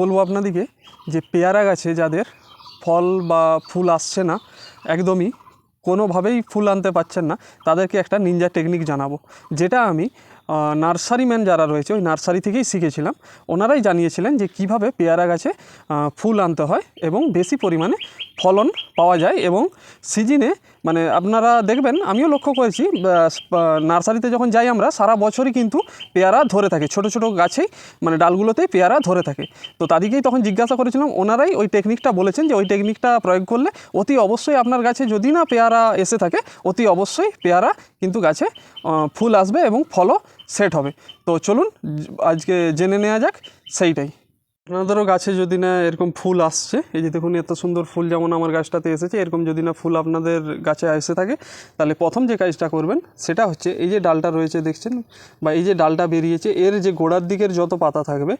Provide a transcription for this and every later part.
বলব আপনাদেরকে যে পেয়ারা গাছে যাদের ফল বা ফুল আসছে না, একদমই কোনোভাবেই ফুল আনতে পারছেন না, তাদেরকে একটা নিনজা টেকনিক জানাব। যেটা আমি নার্সারি ম্যান যারা রয়েছে, ওই নার্সারি থেকেই শিখেছিলাম। ওনারাই জানিয়েছিলেন যে কীভাবে পেয়ারা গাছে ফুল আনতে হয় এবং বেশি পরিমাণে ফলন পাওয়া যায় এবং সিজনে মানে আপনারা দেখবেন, আমিও লক্ষ্য করেছি নার্সারিতে যখন যাই আমরা, সারা বছরই কিন্তু পেয়ারা ধরে থাকে। ছোট ছোট গাছেই মানে ডালগুলোতেই পেয়ারা ধরে থাকে। তো তাদেরকেই তখন জিজ্ঞাসা করেছিলাম, ওনারাই ওই টেকনিকটা বলেছেন যে, ওই টেকনিকটা প্রয়োগ করলে অতি অবশ্যই আপনার গাছে যদি না পেয়ারা এসে থাকে, অতি অবশ্যই পেয়ারা কিন্তু গাছে ফুল আসবে এবং ফলও সেট হবে। তো চলুন, আজকে জেনে নেওয়া যাক, সেইটাই। আপনাদেরও গাছে যদি না এরকম ফুল আসছে, এই যে দেখুন এত সুন্দর ফুল যেমন আমার গাছটাতে এসেছে, এরকম যদি না ফুল আপনাদের গাছে এসে থাকে, তাহলে প্রথম যে কাজটা করবেন, সেটা হচ্ছে এই যে ডালটা রয়েছে দেখছেন, বা এই যে ডালটা বেরিয়েছে, এর যে গোড়ার দিকের যত পাতা থাকবে,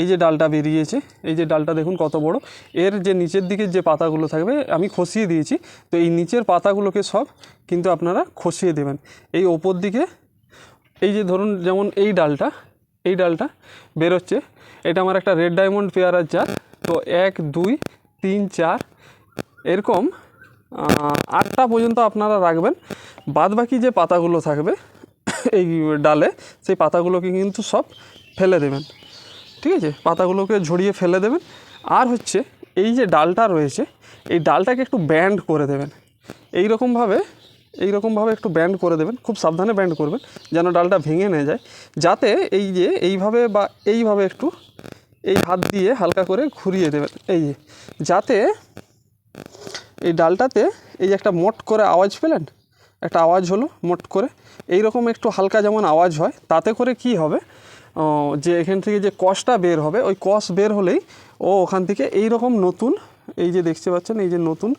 এই যে ডালটা বেরিয়েছে, এই যে ডালটা দেখুন কত বড়, এর যে নিচের দিকের যে পাতাগুলো থাকবে, আমি খসিয়ে দিয়েছি, তো এই নিচের পাতাগুলোকে সব কিন্তু আপনারা খসিয়ে দেবেন। এই ওপর দিকে, এই যে ধরুন যেমন এই ডালটা এই ডালটা বেরোচ্ছে। এটা আমার একটা রেড ডায়মন্ড পেয়ারার জাত তো এক, দুই, তিন, চার, এরকম আটটা পর্যন্ত আপনারা রাখবেন। বাদ বাকি যে পাতাগুলো থাকবে, এই ডালে, সেই পাতাগুলোকে কিন্তু সব ফেলে দেবেন। ঠিক আছে? পাতাগুলোকে ঝরিয়ে ফেলে দেবেন। আর হচ্ছে, এই যে ডালটা রয়েছে, এই ডালটাকে একটু ব্যান্ড করে দেবেন। এই রকমভাবে এই রকমভাবে একটু ব্যান্ড করে দেবেন, খুব সাবধানে ব্যান্ড করবেন, যেন ডালটা ভেঙে না যায়। যাতে এই যে এইভাবে বা এইভাবে একটু এই হাত দিয়ে হালকা করে ঘুরিয়ে দেবেন, এই যে, যাতে এই ডালটাতে এই যে একটা মোট করে আওয়াজ পেলেন, একটা আওয়াজ হলো মোট করে এই রকম একটু হালকা যেমন আওয়াজ হয়, তাতে করে কি হবে যে এখান থেকে যে কষটা বের হবে, ওই কষ বের হলেই ও ওখান থেকে এই রকম নতুন, এই যে দেখতে পাচ্ছেন, এই যে নতুন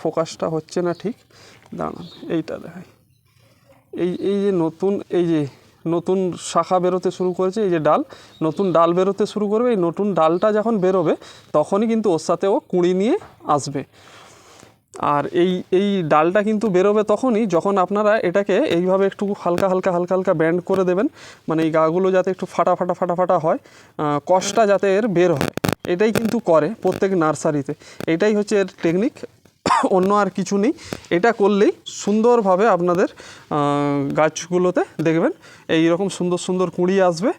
ফোকাসটা হচ্ছে না ঠিক? দাঁড়ান, এইটা দেখাই। এই এই যে নতুন, এই যে নতুন শাখা বেরোতে শুরু করেছে, এই যে ডাল, নতুন ডাল বেরোতে শুরু করবে, এই নতুন ডালটা যখন বেরোবে, তখনই কিন্তু ওর সাথে ও কুঁড়ি নিয়ে আসবে। আর এই এই ডালটা কিন্তু বেরোবে তখনই যখন আপনারা এটাকে এইভাবে একটু হালকা হালকা হালকা হালকা ব্যান্ড করে দেবেন মানে এই গাগুলো যাতে একটু ফাটা ফাটা ফাটা ফাটা হয় কষটা যাতে এর বের হয়। এটাই কিন্তু করে প্রত্যেক নার্সারিতে। এটাই হচ্ছে এর টেকনিক অন্য আর কিছু নেই। এটা করলেই সুন্দরভাবে আপনাদের গাছগুলোতে দেখবেন এই রকম সুন্দর সুন্দর কুঁড়ি আসবে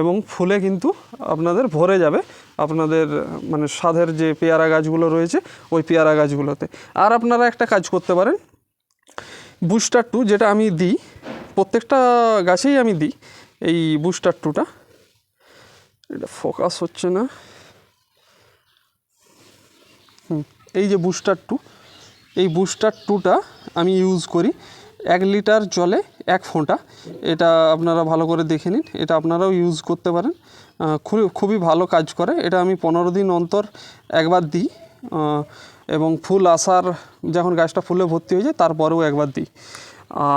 এবং ফুলে কিন্তু আপনাদের ভরে যাবে আপনাদের মানে স্বাদের যে পেয়ারা গাছগুলো রয়েছে ওই পেয়ারা গাছগুলোতে। আর আপনারা একটা কাজ করতে পারেন বুস্টার টু যেটা আমি দিই প্রত্যেকটা গাছেই আমি দিই এই বুস্টার টুটা। এটা ফোকাস হচ্ছে না। হুম, এই যে বুস্টার টু এই বুস্টার টুটা আমি ইউজ করি এক লিটার জলে এক ফোঁটা। এটা আপনারা ভালো করে দেখে নিন, এটা আপনারাও ইউজ করতে পারেন। খুবই খুবই ভালো কাজ করে। এটা আমি পনেরো দিন অন্তর একবার দিই এবং ফুল আসার, যখন গাছটা ফুলে ভর্তি হয়ে যায়, তারপরেও একবার দিই।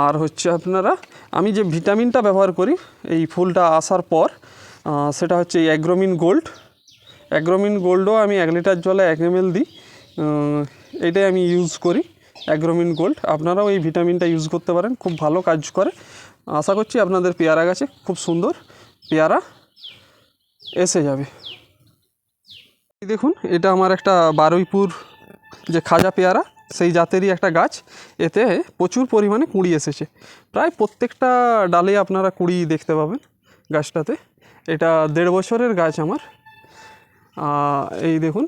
আর হচ্ছে আপনারা, আমি যে ভিটামিনটা ব্যবহার করি, এই ফুলটা আসার পর সেটা হচ্ছে অ্যাগ্রোমিন গোল্ড। অ্যাগ্রোমিন গোল্ডও আমি এক লিটার জলে এক এম দিই। এটাই আমি ইউজ করি অ্যাগ্রোমিন গোল্ড আপনারাও এই ভিটামিনটা ইউজ করতে পারেন, খুব ভালো কাজ করে। আশা করছি আপনাদের পেয়ারা গাছে খুব সুন্দর পেয়ারা এসে যাবে। দেখুন, এটা আমার একটা বারুইপুর যে খাজা পেয়ারা, সেই জাতেরই একটা গাছ। এতে প্রচুর পরিমাণে কুঁড়ি এসেছে। প্রায় প্রত্যেকটা ডালে আপনারা কুঁড়ি দেখতে পাবেন গাছটাতে। এটা দেড় বছরের গাছ আমার। এই দেখুন